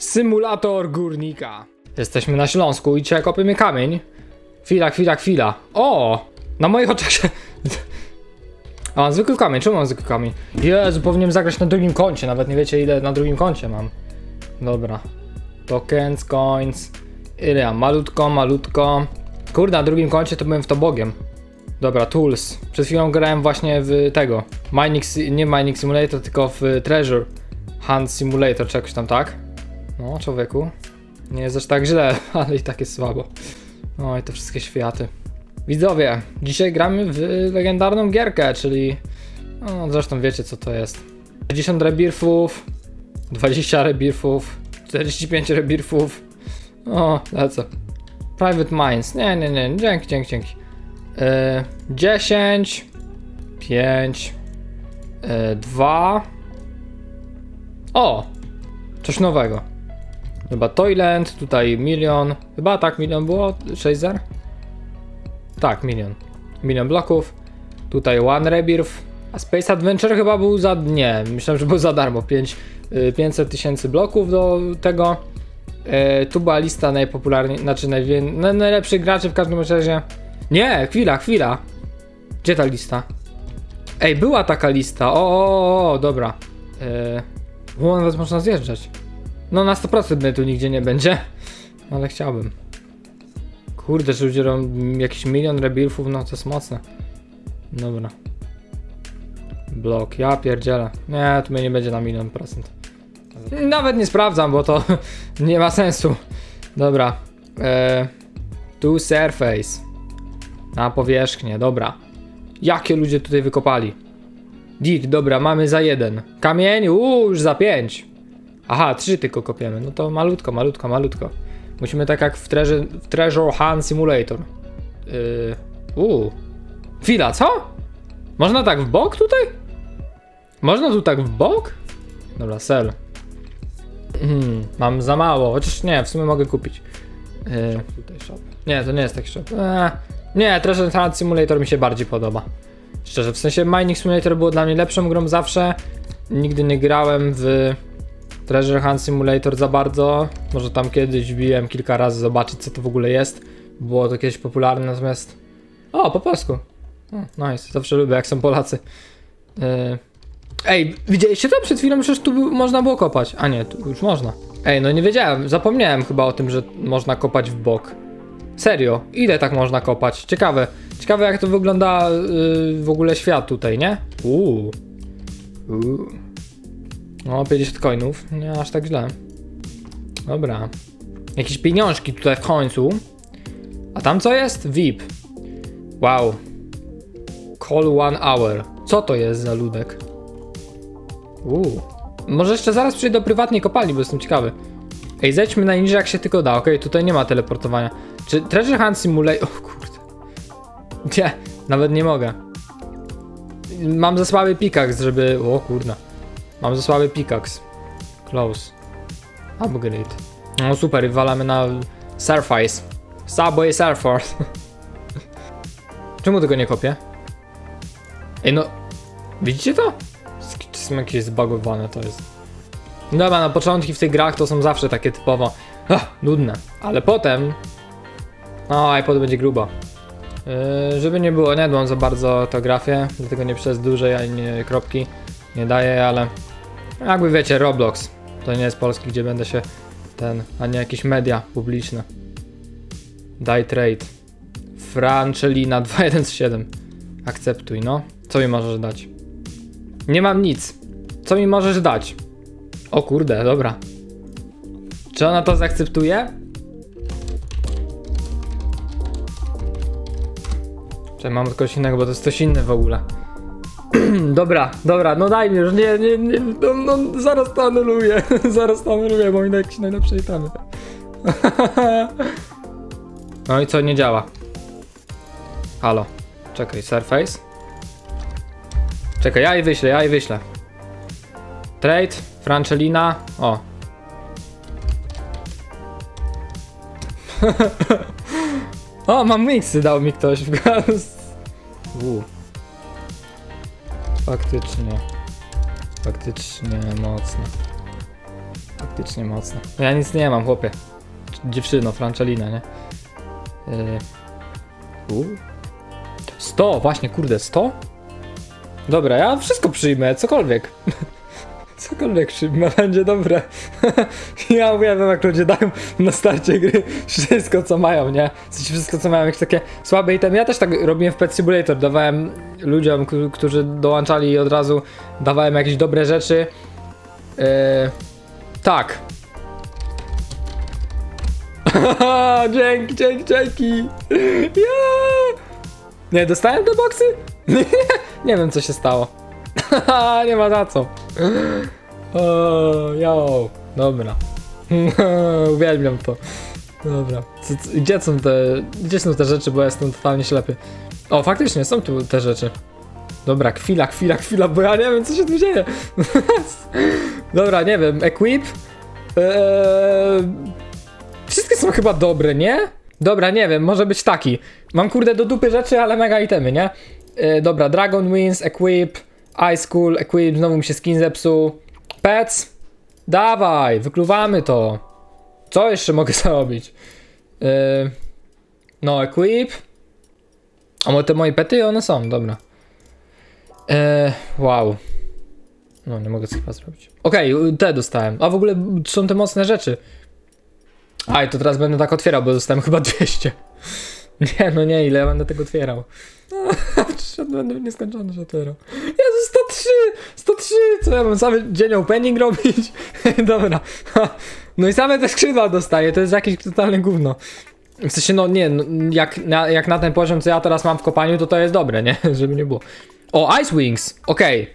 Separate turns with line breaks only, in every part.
Symulator górnika. Jesteśmy na Śląsku i dzisiaj kopiemy kamień. Chwila, chwila, chwila. O! Na moich oczach się... A mam zwykły kamień, czemu mam zwykły kamień? Jezu, powinienem zagrać na drugim koncie, nawet nie wiecie ile na drugim koncie mam. Dobra. Tokens, coins. Ile ja? Malutko, malutko. Kurde, na drugim koncie to byłem w to bogiem. Dobra, tools. Przed chwilą grałem właśnie w tego. Mining, nie Mining Simulator, tylko w Treasure Hunt Simulator, czy jakoś tam tak. No, człowieku. Nie jest aż tak źle, ale i tak jest słabo. Oj, te wszystkie światy. Widzowie, dzisiaj gramy w legendarną gierkę, czyli... No, zresztą wiecie co to jest. 50 rebirfów, 20 rebirfów, 45 rebirfów. O, lecę. Private Mines. Nie, nie, nie, dzięki, dzięki, dzięki. Yy, 10, 5, yy, 2. O! Coś nowego. Chyba Toyland, tutaj milion. Chyba tak, milion było? 6 zer? Tak, milion. Milion bloków. Tutaj One Rebirth. A Space Adventure chyba był za. Nie, myślałem, że był za darmo. 5, y, 500 tysięcy bloków do tego. E, tu była lista najpopularniejszych, znaczy najwię... na- najlepszych graczy w każdym razie. Nie, chwila, chwila. Gdzie ta lista? Ej, była taka lista. O, o, o, o dobra. E, o, nawet można zjeżdżać. No na 100% mnie tu nigdzie nie będzie. Ale chciałbym. Kurde, że ludzie jakiś milion rebirfów, no to jest mocne. Dobra. Blok, ja pierdzielę. Nie, tu mnie nie będzie na milion procent. Nawet nie sprawdzam, bo to nie ma sensu. Dobra. E, tu surface. Na powierzchnię, dobra. Jakie ludzie tutaj wykopali? Dirt, dobra, mamy za jeden. Kamień, uuu, już za pięć. Aha, trzy tylko kopiemy. No to malutko, malutko, malutko. Musimy tak jak w Treasure, w treasure Hunt Simulator. Yy. Chwila, co? Można tak w bok tutaj? Można tu tak w bok? Dobra, sell. Hmm, mam za mało, chociaż nie, w sumie mogę kupić. Yy, tutaj shop. Nie, to nie jest taki shop. Eee, nie, Treasure Hunt Simulator mi się bardziej podoba. Szczerze, w sensie Mining Simulator było dla mnie lepszą grą zawsze. Nigdy nie grałem w Treasure Hunt Simulator za bardzo. Może tam kiedyś wbiłem kilka razy zobaczyć co to w ogóle jest. Było to kiedyś popularne, natomiast... O, po polsku. Nice, zawsze lubię jak są Polacy. Yy... Ej, widzieliście to przed chwilą? Przecież tu można było kopać. A nie, tu już można. Ej, no nie wiedziałem, zapomniałem chyba o tym, że można kopać w bok. Serio, ile tak można kopać? Ciekawe. Ciekawe jak to wygląda yy, w ogóle świat tutaj, nie? Uuu. Uuu. No, 50 coinów, nie aż tak źle. Dobra. Jakieś pieniążki tutaj w końcu. A tam co jest? VIP. Wow. Call one hour. Co to jest za ludek? Uuu. Może jeszcze zaraz przyjdę do prywatnej kopalni, bo jestem ciekawy. Ej, zejdźmy najniżej jak się tylko da. Okej, tutaj nie ma teleportowania. Czy Treasure Hunt Simulator... O kurde. Nie, nawet nie mogę. Mam za słaby pickaxe, żeby... O kurde. Mam za słaby pickaxe. Close. Upgrade. No super, walamy na Surface. Subway Surface. Czemu tego nie kopię? Ej no... Widzicie to? Są jakieś zbagowane to jest. Dobra, na początki w tych grach to są zawsze takie typowo ach, nudne, ale potem no i potem będzie grubo. Yy, żeby nie było, nie dbam za bardzo o ortografię, dlatego nie przez duże ani kropki nie daję, ale jakby wiecie, Roblox to nie jest polski, gdzie będę się ten, a nie jakieś media publiczne. Daj trade. Francelina 217. Akceptuj, no. Co mi możesz dać? Nie mam nic. Co mi możesz dać? O kurde, dobra. Czy ona to zaakceptuje? Czy mam kogoś innego, bo to jest coś inne w ogóle. Dobra, dobra, no daj mi już, nie, nie, nie, no, no zaraz to anuluję, zaraz to anuluję, bo mi na jakieś najlepsze itemy. no i co, nie działa. Halo, czekaj, Surface? Czekaj, ja jej wyślę, ja jej wyślę. Trade, Francelina, o. o, mam miksy, dał mi ktoś w gaz. Faktycznie. Faktycznie mocne. faktycznie mocne. No Ja nic nie mam, chłopie. Dziewczyno, Franczelina, nie? Yy. U. 100, właśnie, kurde, 100? Dobra, ja wszystko przyjmę, cokolwiek. Cokolwiek przyjmę, będzie dobre. ja uwielbiam, jak ludzie dają na starcie gry wszystko, co mają, nie? Wszystko, co mają, jakieś takie słabe itemy. Ja też tak robiłem w Pet Simulator, dawałem ludziom, którzy dołączali od razu, dawałem jakieś dobre rzeczy. Yy, tak. dzięki, dzięki, dzięki. Nie, dostałem te boksy? nie wiem, co się stało. nie ma za co. O, yo, dobra. Uwielbiam to. Dobra. Co, co, gdzie są te. Gdzie są te rzeczy, bo ja jestem totalnie ślepy. O, faktycznie są tu te rzeczy. Dobra, chwila, chwila, chwila, bo ja nie wiem, co się tu dzieje. Dobra, nie wiem. Equip. Eee... Wszystkie są chyba dobre, nie? Dobra, nie wiem, może być taki. Mam kurde do dupy rzeczy, ale mega itemy, nie? E, dobra, Dragon Wings, Equip, Ice Cool, Equip, znowu mi się skin zepsuł. Pets, dawaj, wykluwamy to. Co jeszcze mogę zrobić? E, no, Equip. A te moje pety, one są, dobra. E, wow. No, nie mogę chyba zrobić. Okej, te dostałem. A w ogóle są te mocne rzeczy. Aj, to teraz będę tak otwierał, bo dostałem chyba 200. Nie, no nie, ile ja będę tego otwierał. Będę w nieskończony się otwierał. Jezu, 103! 103! Co ja mam cały dzień opening robić? Dobra. No i same te skrzydła dostaję, to jest jakieś totalne gówno. W sensie, no nie, no, jak, na, jak na ten poziom, co ja teraz mam w kopaniu, to to jest dobre, nie? Żeby nie było. O, Ice Wings! Okej.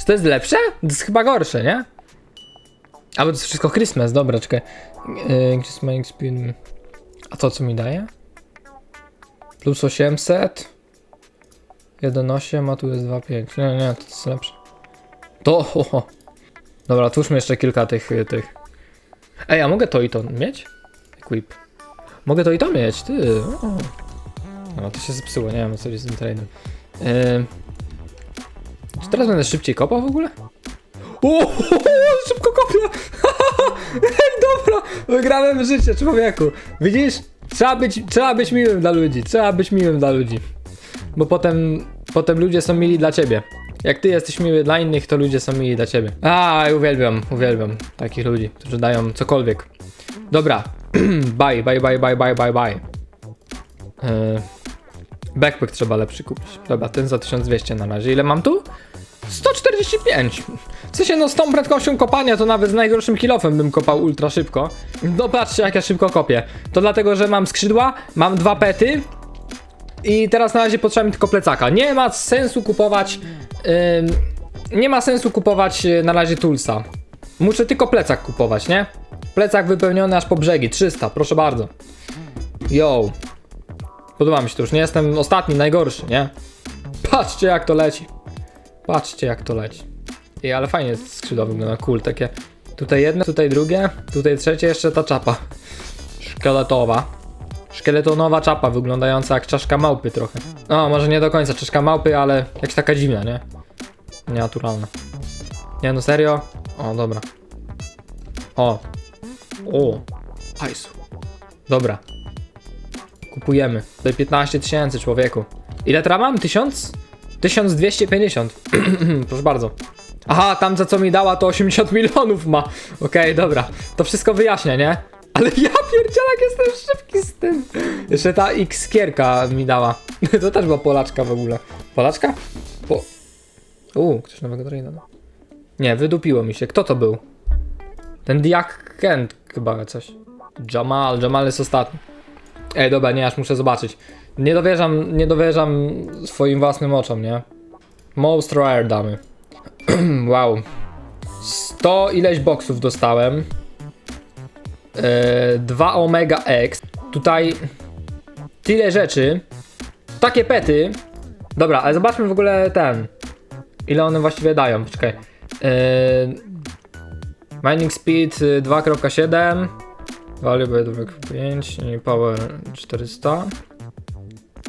Czy to jest lepsze? To jest chyba gorsze, nie? A bo to jest wszystko Christmas, dobra, czekaj. Yy, my speed? A to co mi daje? Plus 800. 1,8, a tu jest 2,5. Nie, nie, to jest lepsze. To, ho, ho. Dobra, twórzmy jeszcze kilka tych, y, tych. Ej, a mogę to i to mieć? Equip. Mogę to i to mieć, ty. O. No, to się zepsuło, nie wiem, co jest z tym tradeem. Yy... Czy teraz będę szybciej kopał w ogóle? O, szybko kopię! Ej, dobra! Wygrałem życie, człowieku. Widzisz? Trzeba być, trzeba być miłym dla ludzi. Trzeba być miłym dla ludzi. Bo potem, potem ludzie są mili dla ciebie. Jak ty jesteś miły dla innych, to ludzie są mili dla ciebie. A, uwielbiam, uwielbiam takich ludzi, którzy dają cokolwiek. Dobra. bye, bye, bye, bye, bye, bye, bye. Yy, backpack trzeba lepszy kupić. Dobra, ten za 1200 na razie. Ile mam tu? 145. W sensie, no z tą prędkością kopania to nawet z najgorszym kilofem bym kopał ultra szybko. No patrzcie jak ja szybko kopię. To dlatego, że mam skrzydła, mam dwa pety i teraz na razie potrzeba mi tylko plecaka. Nie ma sensu kupować... nie ma sensu kupować y, na razie toolsa. Muszę tylko plecak kupować, nie? Plecak wypełniony aż po brzegi, 300, proszę bardzo. Yo. Podoba mi się to już, nie jestem ostatni, najgorszy, nie? Patrzcie jak to leci. Patrzcie jak to leci. I ale fajnie skrzydła wygląda, cool, takie. Tutaj jedno, tutaj drugie, tutaj trzecie, jeszcze ta czapa. Szkieletowa. Szkieletonowa czapa, wyglądająca jak czaszka małpy trochę. No, może nie do końca czaszka małpy, ale jakaś taka dziwna, nie? Nienaturalna. Nie no, serio? O, dobra. O. O. Hajsu. Dobra. Kupujemy. Tutaj 15 tysięcy, człowieku. Ile teraz mam? 1000? 1250. Proszę bardzo. Aha, tam za co mi dała to 80 milionów ma. Okej, dobra. To wszystko wyjaśnia, nie? Ale ja pierdzielak jestem szybki z tym. Jeszcze ta X-kierka mi dała. To też była Polaczka w ogóle. Polaczka? Po... Uuu, ktoś nowego traina dał. Nie, wydupiło mi się. Kto to był? Ten Diak Kent chyba coś. Jamal, Jamal jest ostatni. Ej, dobra, nie, aż muszę zobaczyć. Nie dowierzam, nie dowierzam swoim własnym oczom, nie? Most rare damy. wow. 100 ileś boksów dostałem. Yy, 2 Omega X. Tutaj tyle rzeczy. Takie pety. Dobra, ale zobaczmy w ogóle ten. Ile one właściwie dają. Czekaj. Yy, mining speed y, 2.7. Valuable 2.5 i power 400.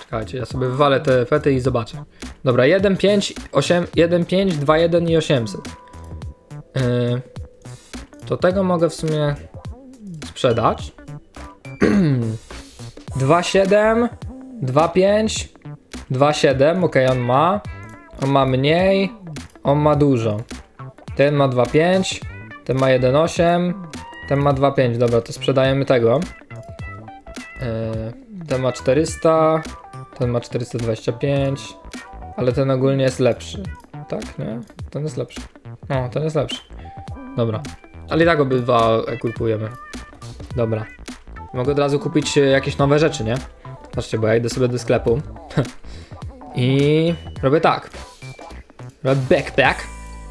Czekajcie, ja sobie wywalę te fety i zobaczę. Dobra, 1, 5, 8, 1, 5, 2, 1 i 800. Yy, to tego mogę w sumie sprzedać. 2,7, 2,5, 2,7, ok, on ma. On ma mniej, on ma dużo. Ten ma 2,5, ten ma 1,8, ten ma 2,5. Dobra, to sprzedajemy tego. Yy, ten ma 400, ten ma 425, ale ten ogólnie jest lepszy. Tak, nie? Ten jest lepszy. No, ten jest lepszy. Dobra. Ale i tak obydwa ekupujemy. Dobra. Mogę od razu kupić e, jakieś nowe rzeczy, nie? Patrzcie, bo ja idę sobie do sklepu. I robię tak. Robię backpack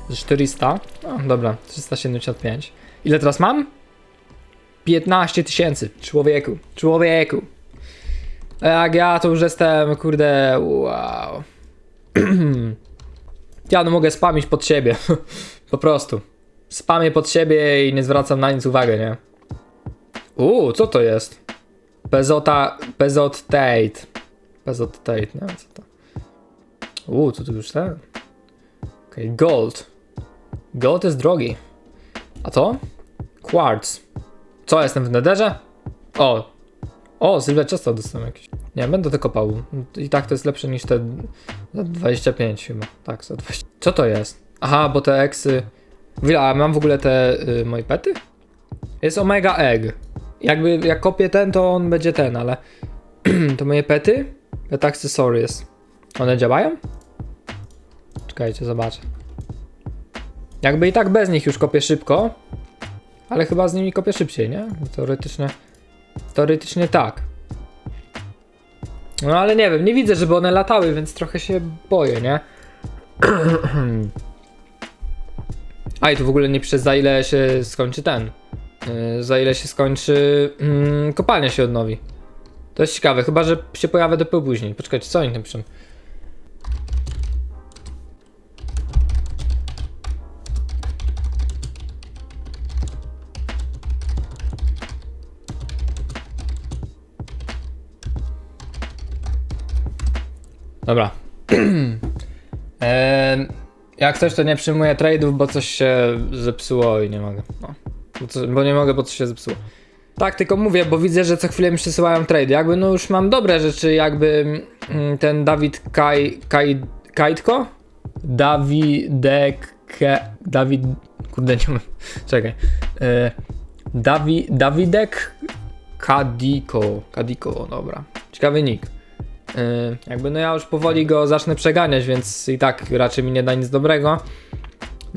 za 400. No, dobra, 375. Ile teraz mam? 15 tysięcy. Człowieku, człowieku. Jak ja to już jestem, kurde, wow. ja no mogę spamić pod siebie. po prostu. Spamię pod siebie i nie zwracam na nic uwagi, nie? Uuu, co to jest? Bezota, bezot Tate. Bezot Tate, nie wiem co to. Uuu, co tu już ten? Okej, gold. Gold jest drogi. A to? Quartz. Co, jestem w nederze? O! O, często dostałem jakieś. Nie, będę to kopał. I tak to jest lepsze niż te za 25 chyba. Tak, za 20. Co to jest? Aha, bo te eksy... Wila, mam w ogóle te y, moje pety? Jest Omega Egg. Jakby jak kopię ten, to on będzie ten, ale to moje pety? Pet Accessories. One działają? Czekajcie, zobaczę. Jakby i tak bez nich już kopię szybko, ale chyba z nimi kopię szybciej, nie? Teoretycznie, teoretycznie tak. No ale nie wiem, nie widzę, żeby one latały, więc trochę się boję, nie? A i tu w ogóle nie przez za ile się skończy ten. Yy, za ile się skończy mm, kopalnia się odnowi. To jest ciekawe, chyba że się pojawia dopiero później. Poczekajcie, co oni tam piszą? Dobra. Em, jak coś, to nie przyjmuję trade'ów, bo coś się zepsuło i nie mogę. No. Bo, co, bo nie mogę, bo coś się zepsuło. Tak, tylko mówię, bo widzę, że co chwilę mi przysyłają trade. Jakby no już mam dobre rzeczy, jakby mm, ten Dawid Kaj, Kaj, Kajtko? Dawidek, Dawid, kurde nie wiem, czekaj. E, Dawi, Dawidek Kadiko, Kadiko, dobra. Ciekawy nick. Yy, jakby no ja już powoli go zacznę przeganiać, więc i tak raczej mi nie da nic dobrego.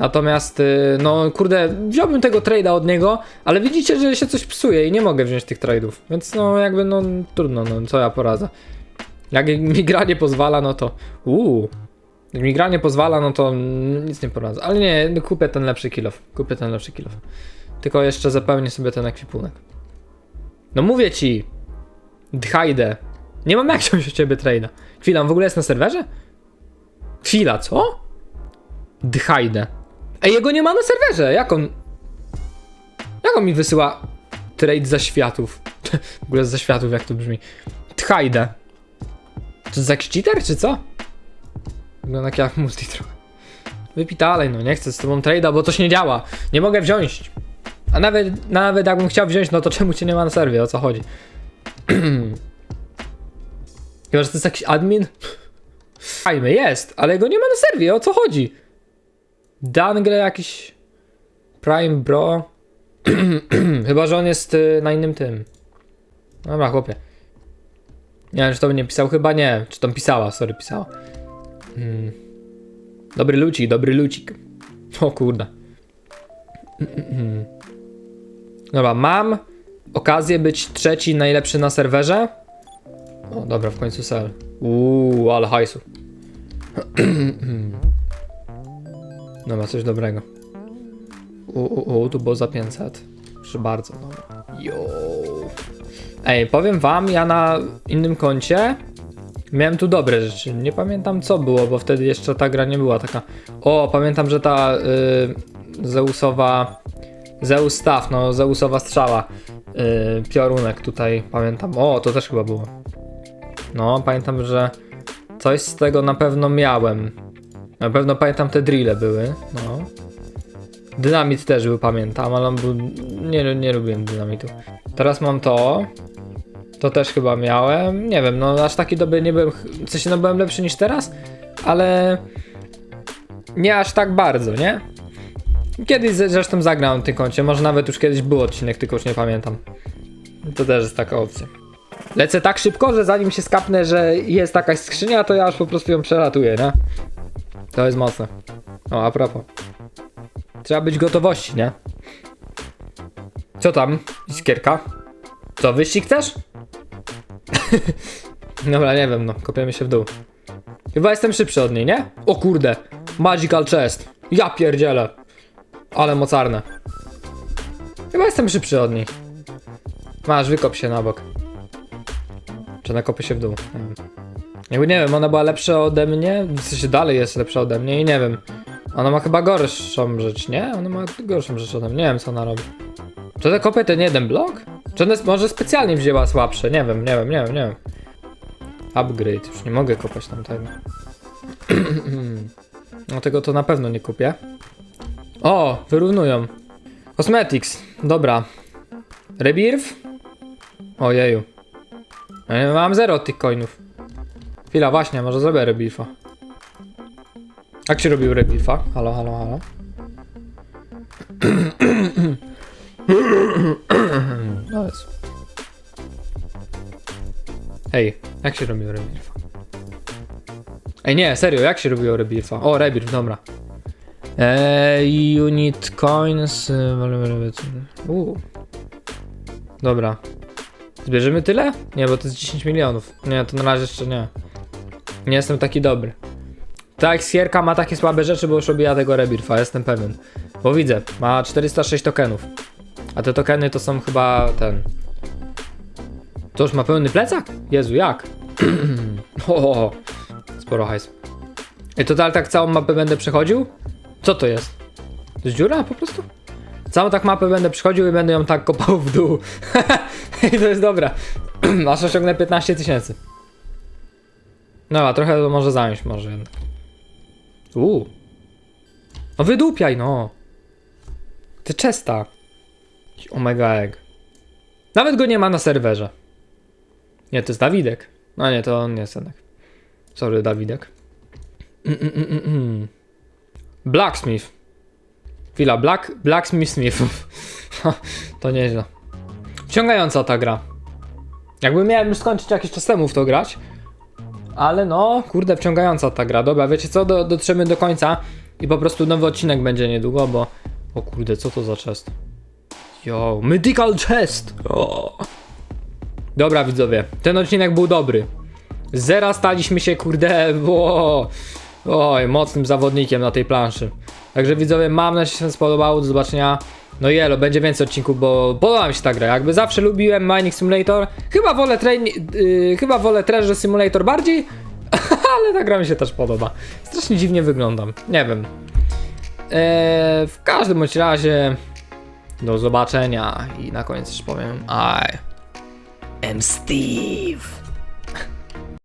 Natomiast, yy, no kurde, wziąłbym tego trade'a od niego, ale widzicie, że się coś psuje i nie mogę wziąć tych trade'ów. Więc no jakby no trudno, no co ja poradzę. Jak mi gra nie pozwala, no to uuu. Jak mi gra nie pozwala, no to nic nie poradzę. Ale nie, kupię ten lepszy kilof. Kupię ten lepszy kilof. Tylko jeszcze zapełnię sobie ten ekwipunek. No mówię ci! Dhajdę. Nie mam jak wziąć od ciebie trade'a. Chwila, on w ogóle jest na serwerze? Chwila, co? Dhajdę. Ej, jego nie ma na serwerze. Jak on... Jak on mi wysyła trade za światów? w ogóle za światów, jak to brzmi. To jest jakiś cheater, czy co? Wygląda jak multi trochę. Wypij dalej, no nie chcę z tobą trade'a, bo się nie działa. Nie mogę wziąć. A nawet, nawet jakbym chciał wziąć, no to czemu cię nie ma na serwie? O co chodzi? Chyba, że to jest jakiś admin? Fajny jest, ale go nie ma na serwie, o co chodzi? Dangle jakiś Prime Bro. Chyba, że on jest y, na innym tym. Dobra, chłopie. Nie wiem, czy to by nie pisał, chyba nie. Czy tam pisała, sorry, pisała. Hmm. Dobry lucik, dobry lucik. O kurde. Dobra, mam okazję być trzeci najlepszy na serwerze. O, dobra, w końcu sel. Uuu, ale hajsu. Dobra, coś dobrego. Uuu, tu było za 500. Proszę bardzo, dobra. Yo. Ej, powiem wam, ja na innym koncie miałem tu dobre rzeczy. Nie pamiętam co było, bo wtedy jeszcze ta gra nie była taka. O, pamiętam, że ta y, Zeusowa. Zeus Staff, no Zeusowa strzała. Y, piorunek tutaj, pamiętam. O, to też chyba było. No, pamiętam, że coś z tego na pewno miałem. Na pewno pamiętam te drille były, no. Dynamit też był, pamiętam, ale on był... Nie, nie lubiłem dynamitu. Teraz mam to. To też chyba miałem. Nie wiem, no aż taki dobry nie byłem. W sensie, no byłem lepszy niż teraz, ale nie aż tak bardzo, nie? Kiedyś zresztą zagrałem w tym koncie, może nawet już kiedyś był odcinek, tylko już nie pamiętam. To też jest taka opcja. Lecę tak szybko, że zanim się skapnę, że jest jakaś skrzynia, to ja już po prostu ją przelatuję, nie? To jest mocne. O, a propos. Trzeba być gotowości, nie? Co tam, iskierka? Co, wyścig chcesz? Dobra, nie wiem, no, kopiemy się w dół. Chyba jestem szybszy od niej, nie? O kurde, Magical Chest. Ja pierdzielę. Ale mocarne. Chyba jestem szybszy od niej. Masz, wykop się na bok. Czy nakopię się w dół? Nie wiem. Jakby nie wiem, ona była lepsza ode mnie, w sensie dalej jest lepsza ode mnie i nie wiem. Ona ma chyba gorszą rzecz, nie? Ona ma gorszą rzecz ode mnie, nie wiem co ona robi. Czy te kopie ten jeden blok? Czy ona może specjalnie wzięła słabsze? Nie wiem, nie wiem, nie wiem, nie wiem. Upgrade, już nie mogę kopać tamtego. No tego to na pewno nie kupię. O, wyrównują. Cosmetics, dobra. Rebirth? Ojeju. Mam zero tych coinów. Chwila, właśnie, może zrobię rebirfa. Jak się robił rebirfa? Halo, halo, halo. No jest. Hej, jak się robiło rebirfa? Ej, nie, serio, jak się robiło rebirfa? O, rebirf, dobra. Eee, unit coins. Uuu. Dobra. Zbierzemy tyle? Nie, bo to jest 10 milionów. Nie, to na razie jeszcze nie. Nie jestem taki dobry. Tak, Sierka ma takie słabe rzeczy, bo już robiła tego rebirfa, jestem pewien. Bo widzę, ma 406 tokenów. A te tokeny to są chyba ten. To już ma pełny plecak? Jezu, jak? o, sporo hajs. I to tak całą mapę będę przechodził? Co to jest? To jest dziura po prostu? Całą tak mapę będę przychodził i będę ją tak kopał w dół. I to jest dobra. Aż osiągnę 15 tysięcy. No, a trochę to może zająć, może jednak. Uuu. No wydupiaj, no. Ty czesta. Omega Egg. Nawet go nie ma na serwerze. Nie, to jest Dawidek. No nie, to on nie jest jednak. Sorry, Dawidek. Mm, mm, mm, mm, mm. Blacksmith. Chwila, Black, Blacksmith Smith. to nieźle. Wciągająca ta gra. Jakby miałem skończyć jakiś czas temu w to grać. Ale no, kurde, wciągająca ta gra. Dobra, wiecie co, do, dotrzemy do końca i po prostu nowy odcinek będzie niedługo, bo... O kurde, co to za chest? Yo, medical chest! O. Dobra, widzowie, ten odcinek był dobry. Z zera staliśmy się, kurde, o, oj, mocnym zawodnikiem na tej planszy. Także widzowie, mam nadzieję, że się spodobało. Do zobaczenia. No jelo, będzie więcej odcinków, bo podoba mi się ta gra. Jakby zawsze lubiłem Mining Simulator. Chyba wolę, train, yy, chyba wolę Treasure Simulator bardziej, ale ta gra mi się też podoba. Strasznie dziwnie wyglądam. Nie wiem. Eee, w każdym bądź razie do zobaczenia i na koniec jeszcze powiem I am Steve.